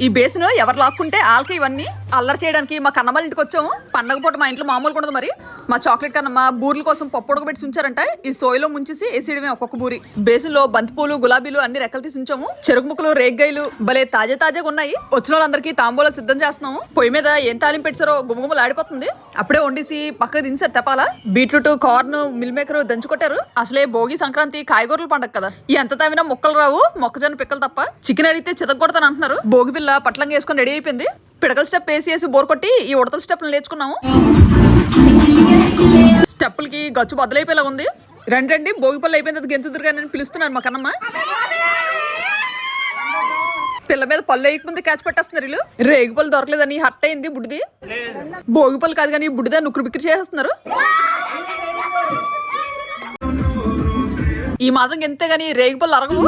ఈ బేస్ను ఎవరు లాక్కుంటే వాళ్ళకి ఇవన్నీ? అల్లరి చేయడానికి మా కన్నమ్మ ఇంటికి వచ్చాము. పండగ పూట మా ఇంట్లో మామూలుగా ఉండదు మరి. మా చాక్లెట్ కన్నమ్మ బూర్ల కోసం పప్పు ఉడకబెట్టి ఉంచారంట ఈ సోయలో ముంచేసి వేసేయడమే ఒక్కొక్క బూరి. బేసిన్లో బంతిపూలు గులాబీలు అన్ని రెక్కలు తీసి ఉంచాము. చెరుకు ముక్కలు రేగ్గాయలు భలే తాజా తాజాగా ఉన్నాయి. వచ్చిన వాళ్ళందరికీ తాంబూలం సిద్ధం చేస్తున్నాము. పొయ్యి మీద ఏం తాలింపు పెట్టారో గుమగుమలు ఆడిపోతుంది. అప్పుడే వండేసి పక్కకు దించారు తెపాలా బీట్రూట్ కార్న్ మిల్ మేకర్ దంచుకొట్టారు అసలే భోగి సంక్రాంతి కాయగూరల పండగ కదా. ఎంత తావినా మొక్కలు రావు మొక్కజొన్న పిక్కలు తప్ప. చికెన్ అడిగితే చితగొడతాను అంటున్నారు. భోగి పిల్ల పట్లంగా వేసుకొని రెడీ అయిపోయింది. పిడకల స్టెప్ వేసి వేసి బోర్ కొట్టి ఈ ఉడతల స్టెప్లు నేర్చుకున్నాము. స్టెప్పులకి గచ్చు బదులైపోయేలా ఉంది. రండి రండి భోగి పళ్ళు అయిపోయిన తర్వాత గెంతుదురుగా నేను పిలుస్తున్నాను మా కన్నమ్మ. పిల్ల మీద పళ్ళు వేయకముందు క్యాచ్ పెట్టేస్తున్నారు వీళ్ళు. రేగి పళ్ళు దొరకలేదని హట్ అయింది బుడిది భోగిపల్లి కాదు కానీ బుడిద నుక్కురు బిక్కిరి చేసేస్తున్నారు. ఈ మాత్రం ఎంతే కానీ రేగి పళ్ళు అరగవు.